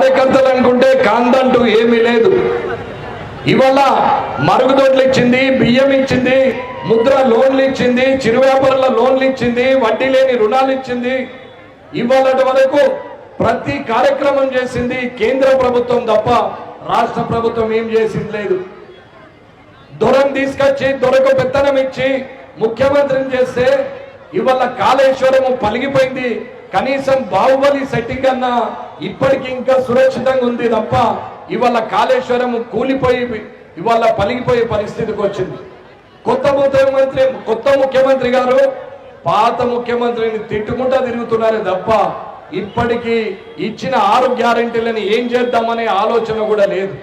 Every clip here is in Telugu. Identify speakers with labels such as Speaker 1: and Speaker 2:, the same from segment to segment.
Speaker 1: కార్యకర్తలు అనుకుంటే కాందంటూ ఏమీ లేదు. ఇవాళ మరుగుదొడ్లు ఇచ్చింది బియ్యం ఇచ్చింది ముద్ర లోన్లు ఇచ్చింది చిరు వ్యాపారుల లోన్లు ఇచ్చింది వడ్డీ లేని రుణాలు ఇచ్చింది. ఇవాళ వరకు ప్రతి కార్యక్రమం చేసింది కేంద్ర ప్రభుత్వం తప్ప రాష్ట్ర ప్రభుత్వం ఏం చేసింది లేదు. దొరం తీసుకొచ్చి దొరకు పెత్తనం ఇచ్చి ముఖ్యమంత్రిని చేస్తే ఇవాళ కాళేశ్వరం పలిగిపోయింది. కనీసం బాహుబలి సెట్టింగ్ అన్నా ఇప్పటికి ఇంకా సురక్షితంగా ఉంది తప్ప ఇవాళ కాళేశ్వరం కూలిపోయి ఇవాళ పలిగిపోయే పరిస్థితికి వచ్చింది. కొత్త ముఖ్యమంత్రి కొత్త ముఖ్యమంత్రి గారు పాత ముఖ్యమంత్రిని తిట్టుకుంటా తిరుగుతున్నారే తప్ప ఇప్పటికీ ఇచ్చిన ఆరు గ్యారంటీలను ఏం చేద్దామనే ఆలోచన కూడా లేదు.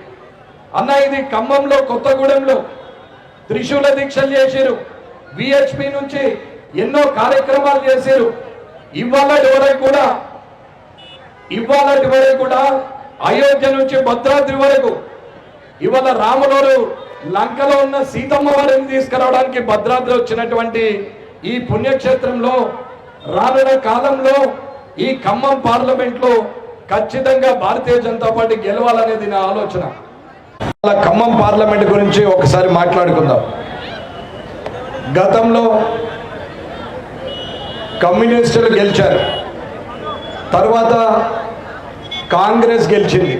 Speaker 1: అన్న ఇది ఖమ్మంలో కొత్తగూడెంలో త్రిశూల దీక్షలు చేశారు విహెచ్పి నుంచి ఎన్నో కార్యక్రమాలు చేశారు ఇవాళ వరకు కూడా ఇవాళ వరకు కూడా అయోధ్య నుంచి భద్రాద్రి వరకు ఇవాళ రాములోరు లంకలో ఉన్న సీతమ్మ వారిని తీసుకురావడానికి భద్రాద్రి వచ్చినటువంటి ఈ పుణ్యక్షేత్రంలో రానున్న కాలంలో ఈ ఖమ్మం పార్లమెంట్లో ఖచ్చితంగా భారతీయ జనతా పార్టీ గెలవాలనేది నా ఆలోచన. ఖమ్మం పార్లమెంట్ గురించి ఒకసారి మాట్లాడుకుందాం. గతంలో కమ్యూనిస్టులు గెలిచారు. తర్వాత కాంగ్రెస్ గెలిచింది.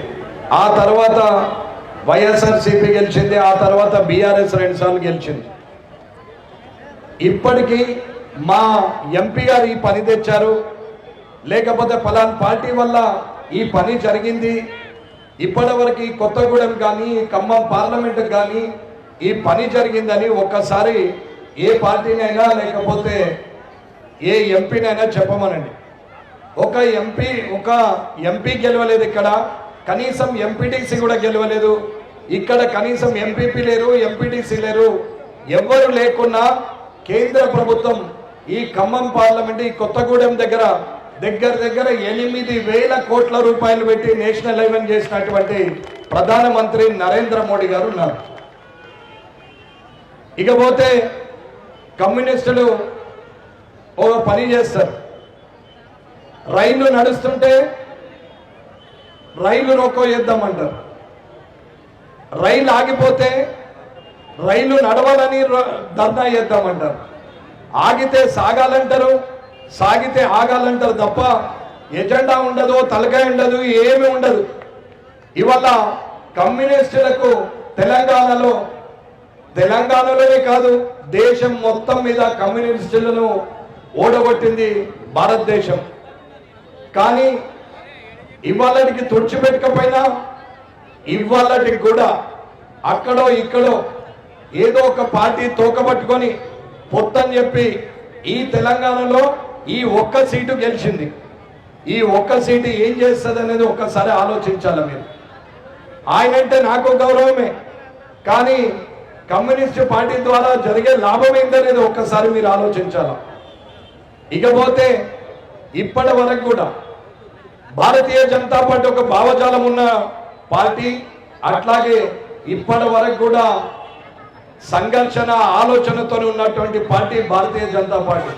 Speaker 1: ఆ తర్వాత వైఎస్ఆర్సీపీ గెలిచింది. ఆ తర్వాత బీఆర్ఎస్ రెండుసార్లు గెలిచింది. ఇప్పటికీ మా ఎంపీ గారు ఈ పని తెచ్చారు. లేకపోతే ఫలాన్ పార్టీ వల్ల ఈ పని జరిగింది. ఇప్పటివరకు ఈ కొత్తగూడెం కానీ ఈ ఖమ్మం పార్లమెంట్ కానీ ఈ పని జరిగిందని ఒక్కసారి ఏ పార్టీనైనా లేకపోతే ఏ ఎంపీనైనా చెప్పమనండి. ఒక ఎంపీ ఒక ఎంపీ గెలవలేదు ఇక్కడ కనీసం ఎంపీటీసీ కూడా గెలవలేదు. ఇక్కడ కనీసం ఎంపీపీ లేరు ఎంపీటీసీ లేరు. ఎవరు లేకున్నా కేంద్ర ప్రభుత్వం ఈ ఖమ్మం పార్లమెంట్ ఈ కొత్తగూడెం దగ్గర దగ్గర దగ్గర ఎనిమిది వేల కోట్ల రూపాయలు పెట్టి నేషనల్ హైవెన్ చేసినటువంటి ప్రధానమంత్రి నరేంద్ర మోడీ గారు ఉన్నారు. ఇకపోతే కమ్యూనిస్టులు ఒక పని చేస్తారు. రైలు నడుస్తుంటే రైలు రోకో చేద్దామంటారు రైలు ఆగిపోతే రైలు నడవాలని ధర్నా చేద్దామంటారు ఆగితే సాగాలంటారు సాగితే ఆగాలంటారు తప్ప ఎజెండా ఉండదు తలకాయ ఉండదు ఏమీ ఉండదు. ఇవాళ కమ్యూనిస్టులకు తెలంగాణలో తెలంగాణలోనే కాదు దేశం మొత్తం మీద కమ్యూనిస్టులను ఓడగొట్టింది భారతదేశం. కానీ ఇవాళకి తుడిచిపెట్టకపోయినా ఇవాళకి కూడా అక్కడో ఇక్కడో ఏదో ఒక పార్టీ తోకబట్టుకొని పొత్తని చెప్పి ఈ తెలంగాణలో ఈ ఒక్క సీటు గెలిచింది. ఈ ఒక్క సీటు ఏం చేస్తుంది అనేది ఒక్కసారి ఆలోచించాలి మీరు. ఆయన అంటే నాకు గౌరవమే. కానీ కమ్యూనిస్ట్ పార్టీ ద్వారా జరిగే లాభం ఏంటనేది ఒక్కసారి మీరు ఆలోచించాలి. ఇకపోతే ఇప్పటి వరకు కూడా భారతీయ జనతా పార్టీ ఒక భావజాలం ఉన్న పార్టీ అట్లాగే ఇప్పటి వరకు కూడా సంఘర్షణ ఆలోచనతో ఉన్నటువంటి పార్టీ భారతీయ జనతా పార్టీ.